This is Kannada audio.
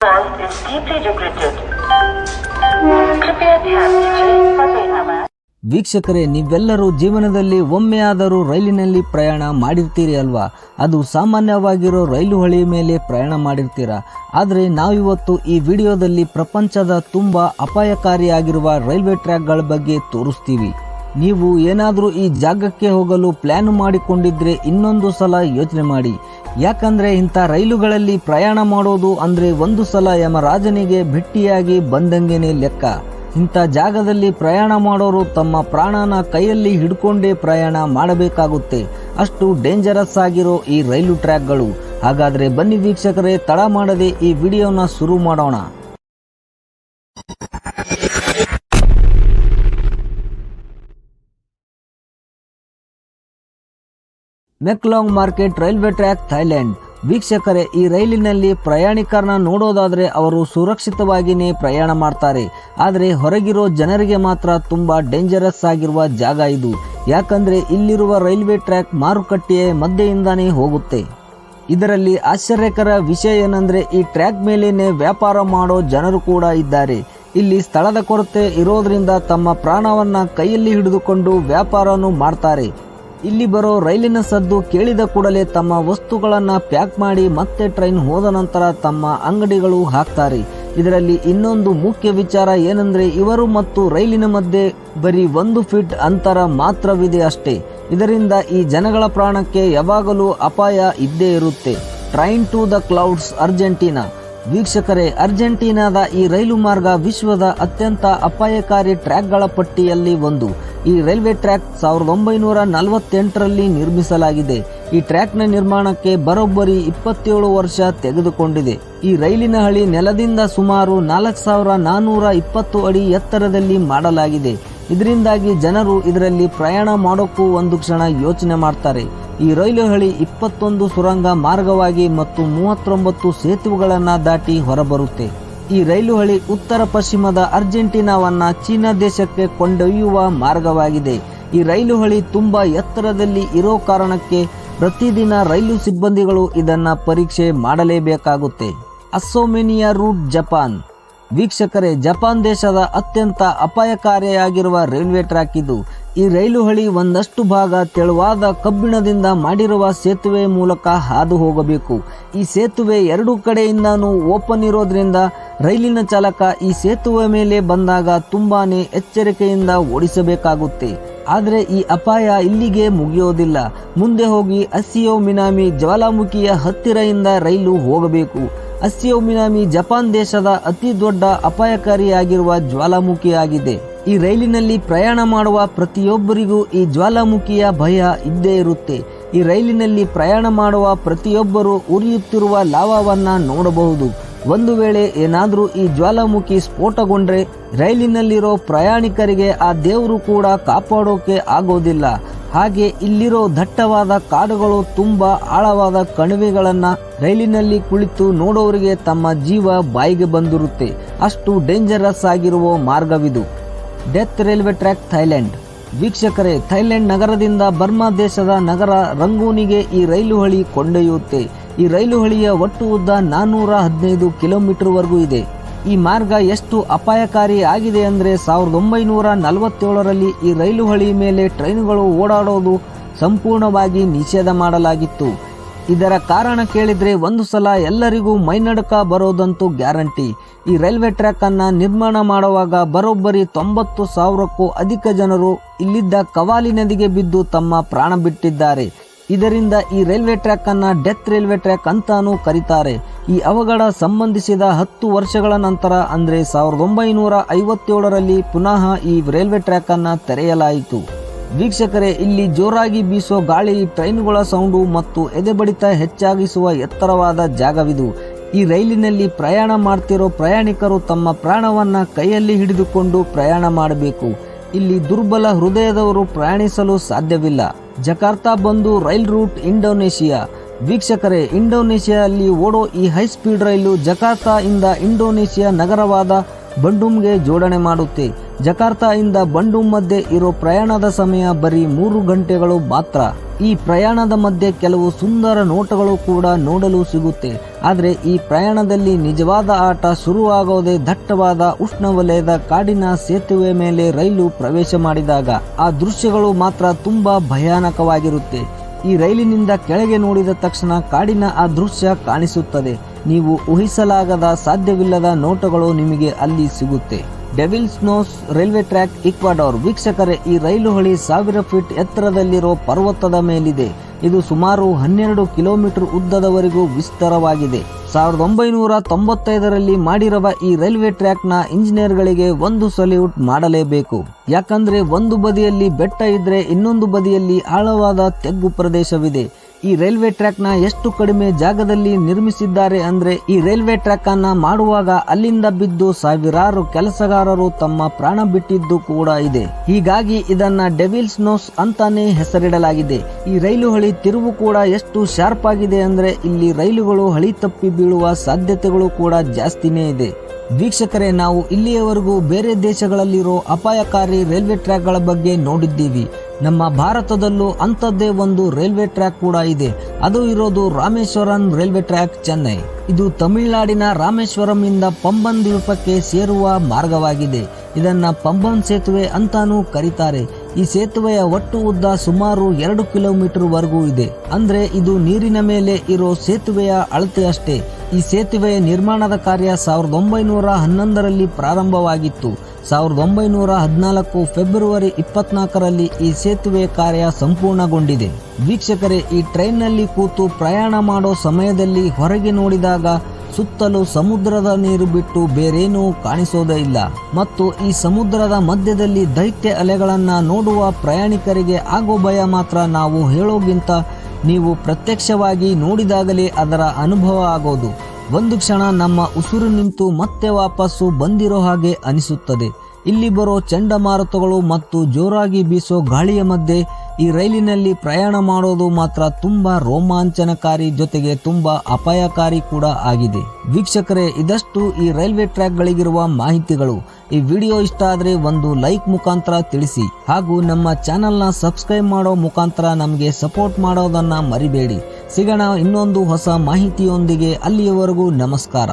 call is deeply regretted. कृपया ध्यान दीजिए समय हमारा ವೀಕ್ಷಕರೇ ನೀವೆಲ್ಲರೂ ಜೀವನದಲ್ಲಿ ಒಮ್ಮೆಯಾದರೂ ರೈಲಿನಲ್ಲಿ ಪ್ರಯಾಣ ಮಾಡಿರ್ತೀರಿ ಅಲ್ವಾ ಅದು ಸಾಮಾನ್ಯವಾಗಿರೋ ರೈಲು ಹಳಿ ಮೇಲೆ ಪ್ರಯಾಣ ಮಾಡಿರ್ತೀರಾ ಆದರೆ ನಾವಿವತ್ತು ಈ ವಿಡಿಯೋದಲ್ಲಿ ಪ್ರಪಂಚದ ತುಂಬ ಅಪಾಯಕಾರಿಯಾಗಿರುವ ರೈಲ್ವೆ ಟ್ರ್ಯಾಕ್ಗಳ ಬಗ್ಗೆ ತೋರಿಸ್ತೀವಿ ನೀವು ಏನಾದರೂ ಈ ಜಾಗಕ್ಕೆ ಹೋಗಲು ಪ್ಲ್ಯಾನ್ ಮಾಡಿಕೊಂಡಿದ್ರೆ ಇನ್ನೊಂದು ಸಲ ಯೋಚನೆ ಮಾಡಿ. ಯಾಕಂದರೆ ಇಂಥ ರೈಲುಗಳಲ್ಲಿ ಪ್ರಯಾಣ ಮಾಡೋದು ಅಂದರೆ ಒಂದು ಸಲ ಯಮರಾಜನಿಗೆ ಭೆಟ್ಟಿಯಾಗಿ ಬಂದಂಗೆನೇ ಲೆಕ್ಕ. ಇಂಥ ಜಾಗದಲ್ಲಿ ಪ್ರಯಾಣ ಮಾಡೋರು ತಮ್ಮ ಪ್ರಾಣನ ಕೈಯಲ್ಲಿ ಹಿಡ್ಕೊಂಡೇ ಪ್ರಯಾಣ ಮಾಡಬೇಕಾಗುತ್ತೆ. ಅಷ್ಟು ಡೇಂಜರಸ್ ಆಗಿರೋ ಈ ರೈಲು ಟ್ರ್ಯಾಕ್ಗಳು. ಹಾಗಾದರೆ ಬನ್ನಿ ವೀಕ್ಷಕರೇ, ತಡ ಮಾಡದೆ ಈ ವಿಡಿಯೋನ ಶುರು ಮಾಡೋಣ. Maeklong market railway track Thailand ವೀಕ್ಷಕರೇ, ಈ ರೈಲಿನಲ್ಲಿ ಪ್ರಯಾಣಿಕರನ್ನ ನೋಡೋದಾದರೆ ಅವರು ಸುರಕ್ಷಿತವಾಗಿಯೇ ಪ್ರಯಾಣ ಮಾಡ್ತಾರೆ. ಆದರೆ ಹೊರಗಿರೋ ಜನರಿಗೆ ಮಾತ್ರ ತುಂಬ ಡೇಂಜರಸ್ ಆಗಿರುವ ಜಾಗ ಇದು. ಯಾಕಂದರೆ ಇಲ್ಲಿರುವ ರೈಲ್ವೆ ಟ್ರ್ಯಾಕ್ ಮಾರುಕಟ್ಟೆಯ ಮಧ್ಯೆಯಿಂದಾನೇ ಹೋಗುತ್ತೆ. ಇದರಲ್ಲಿ ಆಶ್ಚರ್ಯಕರ ವಿಷಯ ಏನಂದರೆ ಈ ಟ್ರ್ಯಾಕ್ ಮೇಲೇ ವ್ಯಾಪಾರ ಮಾಡೋ ಜನರು ಕೂಡ ಇದ್ದಾರೆ. ಇಲ್ಲಿ ಸ್ಥಳದ ಕೊರತೆ ಇರೋದ್ರಿಂದ ತಮ್ಮ ಪ್ರಾಣವನ್ನು ಕೈಯಲ್ಲಿ ಹಿಡಿದುಕೊಂಡು ವ್ಯಾಪಾರನೂ ಮಾಡ್ತಾರೆ. ಇಲ್ಲಿ ಬರೋ ರೈಲಿನ ಸದ್ದು ಕೇಳಿದ ಕೂಡಲೇ ತಮ್ಮ ವಸ್ತುಗಳನ್ನು ಪ್ಯಾಕ್ ಮಾಡಿ ಮತ್ತೆ ಟ್ರೈನ್ ಹೋದ ನಂತರ ತಮ್ಮ ಅಂಗಡಿಗಳು ಹಾಕ್ತಾರೆ. ಇದರಲ್ಲಿ ಇನ್ನೊಂದು ಮುಖ್ಯ ವಿಚಾರ ಏನಂದ್ರೆ ಇವರು ಮತ್ತು ರೈಲಿನ ಮಧ್ಯೆ ಬರೀ ಒಂದು ಫೀಟ್ ಅಂತರ ಮಾತ್ರವಿದೆ ಅಷ್ಟೇ. ಇದರಿಂದ ಈ ಜನಗಳ ಪ್ರಾಣಕ್ಕೆ ಯಾವಾಗಲೂ ಅಪಾಯ ಇದ್ದೇ ಇರುತ್ತೆ. Train to the clouds Argentina. ವೀಕ್ಷಕರೇ, ಅರ್ಜೆಂಟೀನಾದ ಈ ರೈಲು ಮಾರ್ಗ ವಿಶ್ವದ ಅತ್ಯಂತ ಅಪಾಯಕಾರಿ ಟ್ರ್ಯಾಕ್ಗಳ ಪಟ್ಟಿಯಲ್ಲಿ ಒಂದು. ಈ ರೈಲ್ವೆ ಟ್ರ್ಯಾಕ್ ಸಾವಿರದ ಒಂಬೈನೂರ ನಲವತ್ತೆಂಟರಲ್ಲಿ ನಿರ್ಮಿಸಲಾಗಿದೆ. ಈ ಟ್ರ್ಯಾಕ್ನ ನಿರ್ಮಾಣಕ್ಕೆ ಬರೋಬ್ಬರಿ ಇಪ್ಪತ್ತೇಳು ವರ್ಷ ತೆಗೆದುಕೊಂಡಿದೆ. ಈ ರೈಲಿನ ಹಳಿ ನೆಲದಿಂದ ಸುಮಾರು ನಾಲ್ಕು ಸಾವಿರ ನಾನ್ನೂರ ಇಪ್ಪತ್ತು ಅಡಿ ಎತ್ತರದಲ್ಲಿ ಮಾಡಲಾಗಿದೆ. ಇದರಿಂದಾಗಿ ಜನರು ಇದರಲ್ಲಿ ಪ್ರಯಾಣ ಮಾಡೋಕ್ಕೂ ಒಂದು ಕ್ಷಣ ಯೋಚನೆ ಮಾಡ್ತಾರೆ. ಈ ರೈಲು ಹಳಿ ಇಪ್ಪತ್ತೊಂದು ಸುರಂಗ ಮಾರ್ಗವಾಗಿ ಮತ್ತು ಮೂವತ್ತೊಂಬತ್ತು ಸೇತುವೆಗಳನ್ನು ದಾಟಿ ಹೊರಬರುತ್ತೆ. ಈ ರೈಲು ಹಳಿ ಉತ್ತರ ಪಶ್ಚಿಮದ ಅರ್ಜೆಂಟೀನಾವನ್ನ ಚೀನಾ ದೇಶಕ್ಕೆ ಕೊಂಡೊಯ್ಯುವ ಮಾರ್ಗವಾಗಿದೆ. ಈ ರೈಲು ಹಳಿ ತುಂಬಾ ಎತ್ತರದಲ್ಲಿ ಇರೋ ಕಾರಣಕ್ಕೆ ಪ್ರತಿದಿನ ರೈಲು ಸಿಬ್ಬಂದಿಗಳು ಇದನ್ನು ಪರೀಕ್ಷೆ ಮಾಡಲೇಬೇಕಾಗುತ್ತೆ. ಅಸೋಮೆನಿಯಾ ರೂಟ್ ಜಪಾನ್. ವೀಕ್ಷಕರೇ, ಜಪಾನ್ ದೇಶದ ಅತ್ಯಂತ ಅಪಾಯಕಾರಿಯಾಗಿರುವ ರೈಲ್ವೆ ಟ್ರ್ಯಾಕ್ ಇದು. ಈ ರೈಲು ಹಳಿ ಒಂದಷ್ಟು ಭಾಗ ತೆಳುವಾದ ಕಬ್ಬಿಣದಿಂದ ಮಾಡಿರುವ ಸೇತುವೆ ಮೂಲಕ ಹಾದು ಹೋಗಬೇಕು. ಈ ಸೇತುವೆ ಎರಡು ಕಡೆಯಿಂದನೂ ಓಪನ್ ಇರೋದ್ರಿಂದ ರೈಲಿನ ಚಾಲಕ ಈ ಸೇತುವೆ ಮೇಲೆ ಬಂದಾಗ ತುಂಬಾನೇ ಎಚ್ಚರಿಕೆಯಿಂದ ಓಡಿಸಬೇಕಾಗುತ್ತೆ. ಆದರೆ ಈ ಅಪಾಯ ಇಲ್ಲಿಗೆ ಮುಗಿಯೋದಿಲ್ಲ. ಮುಂದೆ ಹೋಗಿ ಅಸಿಯೋ ಮಿನಾಮಿ ಜ್ವಾಲಾಮುಖಿಯ ಹತ್ತಿರದಿಂದ ರೈಲು ಹೋಗಬೇಕು. ಅಸಿಯೋ ಮಿನಾಮಿ ಜಪಾನ್ ದೇಶದ ಅತಿ ದೊಡ್ಡ ಅಪಾಯಕಾರಿಯಾಗಿರುವ ಜ್ವಾಲಾಮುಖಿಯಾಗಿದೆ. ಈ ರೈಲಿನಲ್ಲಿ ಪ್ರಯಾಣ ಮಾಡುವ ಪ್ರತಿಯೊಬ್ಬರಿಗೂ ಈ ಜ್ವಾಲಾಮುಖಿಯ ಭಯ ಇದ್ದೇ ಇರುತ್ತೆ. ಈ ರೈಲಿನಲ್ಲಿ ಪ್ರಯಾಣ ಮಾಡುವ ಪ್ರತಿಯೊಬ್ಬರು ಉರಿಯುತ್ತಿರುವ ಲಾವಾವನ್ನ ನೋಡಬಹುದು. ಒಂದು ವೇಳೆ ಏನಾದರೂ ಈ ಜ್ವಾಲಾಮುಖಿ ಸ್ಫೋಟಗೊಂಡ್ರೆ ರೈಲಿನಲ್ಲಿರೋ ಪ್ರಯಾಣಿಕರಿಗೆ ಆ ದೇವರು ಕೂಡ ಕಾಪಾಡೋಕೆ ಆಗೋದಿಲ್ಲ. ಹಾಗೆ ಇಲ್ಲಿರೋ ದಟ್ಟವಾದ ಕಾಡುಗಳು ತುಂಬಾ ಆಳವಾದ ಕಣಿವೆಗಳನ್ನು ರೈಲಿನಲ್ಲಿ ಕುಳಿತು ನೋಡೋರಿಗೆ ತಮ್ಮ ಜೀವ ಬಾಯಿಗೆ ಬಂದಿರುತ್ತೆ. ಅಷ್ಟು ಡೇಂಜರಸ್ ಆಗಿರುವ ಮಾರ್ಗವಿದು. ಡೆತ್ ರೈಲ್ವೆ ಟ್ರ್ಯಾಕ್ ಥೈಲ್ಯಾಂಡ್ ವೀಕ್ಷಕರೇ ಥೈಲ್ಯಾಂಡ್ ನಗರದಿಂದ ಬರ್ಮಾ ದೇಶದ ನಗರ ರಂಗೂನಿಗೆ ಈ ರೈಲು ಹಳಿ ಕೊಂಡೊಯ್ಯುತ್ತೆ. ಈ ರೈಲು ಹಳಿಯ ಒಟ್ಟು ಉದ್ದ ನಾನ್ನೂರ ಹದಿನೈದು ಕಿಲೋಮೀಟರ್ವರೆಗೂ ಇದೆ. ಈ ಮಾರ್ಗ ಎಷ್ಟು ಅಪಾಯಕಾರಿ ಆಗಿದೆ ಅಂದರೆ ಸಾವಿರದ ಒಂಬೈನೂರ ನಲವತ್ತೇಳರಲ್ಲಿ ಈ ರೈಲು ಹಳಿ ಮೇಲೆ ಟ್ರೈನುಗಳು ಓಡಾಡೋದು ಸಂಪೂರ್ಣವಾಗಿ ನಿಷೇಧ ಮಾಡಲಾಗಿತ್ತು. ಇದರ ಕಾರಣ ಕೇಳಿದ್ರೆ ಒಂದು ಸಲ ಎಲ್ಲರಿಗೂ ಮೈನಡಕ ಬರೋದಂತೂ ಗ್ಯಾರಂಟಿ. ಈ ರೈಲ್ವೆ ಟ್ರ್ಯಾಕ್ ಅನ್ನ ನಿರ್ಮಾಣ ಮಾಡುವಾಗ ಬರೋಬ್ಬರಿ ತೊಂಬತ್ತು ಸಾವಿರಕ್ಕೂ ಅಧಿಕ ಜನರು ಇಲ್ಲಿದ್ದ ಕವಾಲಿ ನದಿಗೆ ಬಿದ್ದು ತಮ್ಮ ಪ್ರಾಣ ಬಿಟ್ಟಿದ್ದಾರೆ. ಇದರಿಂದ ಈ ರೈಲ್ವೆ ಟ್ರ್ಯಾಕ್ ಅನ್ನ ಡೆತ್ ರೈಲ್ವೆ ಟ್ರ್ಯಾಕ್ ಅಂತಾನೂ ಕರೀತಾರೆ. ಈ ಅವಘಡ ಸಂಬಂಧಿಸಿದ ಹತ್ತು ವರ್ಷಗಳ ನಂತರ ಅಂದ್ರೆ ಸಾವಿರದ ಒಂಬೈನೂರ ಐವತ್ತೇಳರಲ್ಲಿ ಪುನಃ ಈ ರೈಲ್ವೆ ಟ್ರ್ಯಾಕ್ ಅನ್ನ ತೆರೆಯಲಾಯಿತು. ವೀಕ್ಷಕರೇ, ಇಲ್ಲಿ ಜೋರಾಗಿ ಬೀಸೋ ಗಾಳಿ, ಟ್ರೈನ್ಗಳ ಸೌಂಡು ಮತ್ತು ಎದೆಬಡಿತ ಹೆಚ್ಚಾಗಿಸುವ ಎತ್ತರವಾದ ಜಾಗವಿದು. ಈ ರೈಲಿನಲ್ಲಿ ಪ್ರಯಾಣ ಮಾಡ್ತಿರೋ ಪ್ರಯಾಣಿಕರು ತಮ್ಮ ಪ್ರಾಣವನ್ನು ಕೈಯಲ್ಲಿ ಹಿಡಿದುಕೊಂಡು ಪ್ರಯಾಣ ಮಾಡಬೇಕು. ಇಲ್ಲಿ ದುರ್ಬಲ ಹೃದಯದವರು ಪ್ರಯಾಣಿಸಲು ಸಾಧ್ಯವಿಲ್ಲ. ಜಕಾರ್ತಾ ಬಂದು ರೈಲ್ ರೂಟ್ ಇಂಡೋನೇಷಿಯಾ. ವೀಕ್ಷಕರೇ, ಇಂಡೋನೇಷಿಯಾದಲ್ಲಿ ಓಡೋ ಈ ಹೈ ಸ್ಪೀಡ್ ರೈಲು ಜಕಾರ್ತಾ ಇಂದ ಇಂಡೋನೇಷಿಯಾ ನಗರವಾದ ಬಂಡೂಮ್ಗೆ ಜೋಡಣೆ ಮಾಡುತ್ತೆ. ಜಕಾರ್ತಾಯಿಂದ ಬಂಡುಮ್ ಮಧ್ಯೆ ಇರೋ ಪ್ರಯಾಣದ ಸಮಯ ಬರೀ ಮೂರು ಗಂಟೆಗಳು ಮಾತ್ರ. ಈ ಪ್ರಯಾಣದ ಮಧ್ಯೆ ಕೆಲವು ಸುಂದರ ನೋಟಗಳು ಕೂಡ ನೋಡಲು ಸಿಗುತ್ತೆ. ಆದರೆ ಈ ಪ್ರಯಾಣದಲ್ಲಿ ನಿಜವಾದ ಆಟ ಶುರುವಾಗೋದೇ ದಟ್ಟವಾದ ಉಷ್ಣವಲಯದ ಕಾಡಿನ ಸೇತುವೆ ಮೇಲೆ ರೈಲು ಪ್ರವೇಶ ಮಾಡಿದಾಗ ಆ ದೃಶ್ಯಗಳು ಮಾತ್ರ ತುಂಬಾ ಭಯಾನಕವಾಗಿರುತ್ತೆ. ಈ ರೈಲಿನಿಂದ ಕೆಳಗೆ ನೋಡಿದ ತಕ್ಷಣ ಕಾಡಿನ ಆ ದೃಶ್ಯ ಕಾಣಿಸುತ್ತದೆ. ನೀವು ಊಹಿಸಲಾಗದ ಸಾಧ್ಯವಿಲ್ಲದ ನೋಟಗಳು ನಿಮಗೆ ಅಲ್ಲಿ ಸಿಗುತ್ತೆ. Devil's nose railway track Ecuador ವೀಕ್ಷಕರೇ, ಈ ರೈಲು ಹಳಿ ಸಾವಿರ ಫೀಟ್ ಎತ್ತರದಲ್ಲಿರೋ ಪರ್ವತದ ಮೇಲಿದೆ. ಇದು ಸುಮಾರು ಹನ್ನೆರಡು ಕಿಲೋಮೀಟರ್ ಉದ್ದದವರೆಗೂ ವಿಸ್ತಾರವಾಗಿದೆ. ಸಾವಿರದ ಒಂಬೈನೂರ ತೊಂಬತ್ತೈದರಲ್ಲಿ ಮಾಡಿರುವ ಈ ರೈಲ್ವೆ ಟ್ರ್ಯಾಕ್ನ ಇಂಜಿನಿಯರ್ಗಳಿಗೆ ಒಂದು ಸಲ್ಯೂಟ್ ಮಾಡಲೇಬೇಕು. ಯಾಕಂದ್ರೆ ಒಂದು ಬದಿಯಲ್ಲಿ ಬೆಟ್ಟ ಇದ್ರೆ ಇನ್ನೊಂದು ಬದಿಯಲ್ಲಿ ಆಳವಾದ ತೆಗ್ಗು ಪ್ರದೇಶವಿದೆ. ಈ ರೈಲ್ವೆ ಟ್ರ್ಯಾಕ್ನ ಎಷ್ಟು ಕಡಿಮೆ ಜಾಗದಲ್ಲಿ ನಿರ್ಮಿಸಿದ್ದಾರೆ ಅಂದ್ರೆ ಈ ರೈಲ್ವೆ ಟ್ರ್ಯಾಕ್ ಅನ್ನ ಮಾಡುವಾಗ ಅಲ್ಲಿಂದ ಬಿದ್ದು ಸಾವಿರಾರು ಕೆಲಸಗಾರರು ತಮ್ಮ ಪ್ರಾಣ ಬಿಟ್ಟಿದ್ದು ಕೂಡ ಇದೆ. ಹೀಗಾಗಿ ಇದನ್ನ ಡೆವಿಲ್ಸ್ ನೋಸ್ ಅಂತಾನೆ ಹೆಸರಿಡಲಾಗಿದೆ. ಈ ರೈಲು ಹಳಿ ತಿರುವು ಕೂಡ ಎಷ್ಟು ಶಾರ್ಪ್ ಆಗಿದೆ ಅಂದ್ರೆ ಇಲ್ಲಿ ರೈಲುಗಳು ಹಳಿ ತಪ್ಪಿ ಬೀಳುವ ಸಾಧ್ಯತೆಗಳು ಕೂಡ ಜಾಸ್ತಿನೇ ಇದೆ. ವೀಕ್ಷಕರೇ, ನಾವು ಇಲ್ಲಿಯವರೆಗೂ ಬೇರೆ ದೇಶಗಳಲ್ಲಿರೋ ಅಪಾಯಕಾರಿ ರೈಲ್ವೆ ಟ್ರ್ಯಾಕ್ಗಳ ಬಗ್ಗೆ ನೋಡಿದ್ದೀವಿ. ನಮ್ಮ ಭಾರತದಲ್ಲೂ ಅಂಥದ್ದೇ ಒಂದು ರೈಲ್ವೆ ಟ್ರ್ಯಾಕ್ ಕೂಡ ಇದೆ. ಅದು ಇರೋದು ರಾಮೇಶ್ವರಂ ರೈಲ್ವೆ ಟ್ರ್ಯಾಕ್, ಚೆನ್ನೈ. ಇದು ತಮಿಳುನಾಡಿನ ರಾಮೇಶ್ವರಂ ಇಂದ ಪಂಬನ್ ದ್ವೀಪಕ್ಕೆ ಸೇರುವ ಮಾರ್ಗವಾಗಿದೆ. ಇದನ್ನ ಪಂಬನ್ ಸೇತುವೆ ಅಂತಾನೂ ಕರೀತಾರೆ. ಈ ಸೇತುವೆಯ ಒಟ್ಟು ಉದ್ದ ಸುಮಾರು ಎರಡು ಕಿಲೋಮೀಟರ್ ವರೆಗೂ ಇದೆ. ಅಂದ್ರೆ ಇದು ನೀರಿನ ಮೇಲೆ ಇರೋ ಸೇತುವೆಯ ಅಳತೆ ಅಷ್ಟೇ ಈ ಸೇತುವೆಯ ನಿರ್ಮಾಣದ ಕಾರ್ಯ ಸಾವಿರದ ಒಂಬೈನೂರ ಹನ್ನೊಂದರಲ್ಲಿ ಪ್ರಾರಂಭವಾಗಿತ್ತು. ಸಾವಿರದ ಒಂಬೈನೂರ ಹದಿನಾಲ್ಕು ಫೆಬ್ರವರಿ ಇಪ್ಪತ್ನಾಲ್ಕರಲ್ಲಿ ಈ ಸೇತುವೆ ಕಾರ್ಯ ಸಂಪೂರ್ಣಗೊಂಡಿದೆ. ವೀಕ್ಷಕರೇ, ಈ ಟ್ರೈನ್ನಲ್ಲಿ ಕೂತು ಪ್ರಯಾಣ ಮಾಡೋ ಸಮಯದಲ್ಲಿ ಹೊರಗೆ ನೋಡಿದಾಗ ಸುತ್ತಲೂ ಸಮುದ್ರದ ನೀರು ಬಿಟ್ಟು ಬೇರೇನೂ ಕಾಣಿಸೋದೇ ಇಲ್ಲ. ಮತ್ತು ಈ ಸಮುದ್ರದ ಮಧ್ಯದಲ್ಲಿ ದೈತ್ಯ ಅಲೆಗಳನ್ನು ನೋಡುವ ಪ್ರಯಾಣಿಕರಿಗೆ ಆಗೋ ಭಯ ಮಾತ್ರ ನಾವು ಹೇಳೋಗಿಂತ ನೀವು ಪ್ರತ್ಯಕ್ಷವಾಗಿ ನೋಡಿದಾಗಲೇ ಅದರ ಅನುಭವ ಆಗೋದು. ಒಂದು ಕ್ಷಣ ನಮ್ಮ ಉಸಿರು ನಿಂತು ಮತ್ತೆ ವಾಪಸ್ಸು ಬಂದಿರೋ ಹಾಗೆ ಅನಿಸುತ್ತದೆ. ಇಲ್ಲಿ ಬರೋ ಚಂಡಮಾರುತಗಳು ಮತ್ತು ಜೋರಾಗಿ ಬೀಸೋ ಗಾಳಿಯ ಮಧ್ಯೆ ಈ ರೈಲಿನಲ್ಲಿ ಪ್ರಯಾಣ ಮಾಡೋದು ಮಾತ್ರ ತುಂಬಾ ರೋಮಾಂಚನಕಾರಿ ಜೊತೆಗೆ ತುಂಬಾ ಅಪಾಯಕಾರಿ ಕೂಡ ಆಗಿದೆ. ವೀಕ್ಷಕರೇ, ಇದಷ್ಟು ಈ ರೈಲ್ವೆ ಟ್ರ್ಯಾಕ್ಗಳಿಗಿರುವ ಮಾಹಿತಿಗಳು. ಈ ವಿಡಿಯೋ ಇಷ್ಟ ಆದರೆ ಒಂದು ಲೈಕ್ ಮುಖಾಂತರ ತಿಳಿಸಿ. ಹಾಗೂ ನಮ್ಮ ಚಾನೆಲ್ನ ಸಬ್ಸ್ಕ್ರೈಬ್ ಮಾಡೋ ಮುಖಾಂತರ ನಮಗೆ ಸಪೋರ್ಟ್ ಮಾಡೋದನ್ನ ಮರಿಬೇಡಿ. ಸಿಗೋಣ ಇನ್ನೊಂದು ಹೊಸ ಮಾಹಿತಿಯೊಂದಿಗೆ. ಅಲ್ಲಿಯವರೆಗೂ ನಮಸ್ಕಾರ.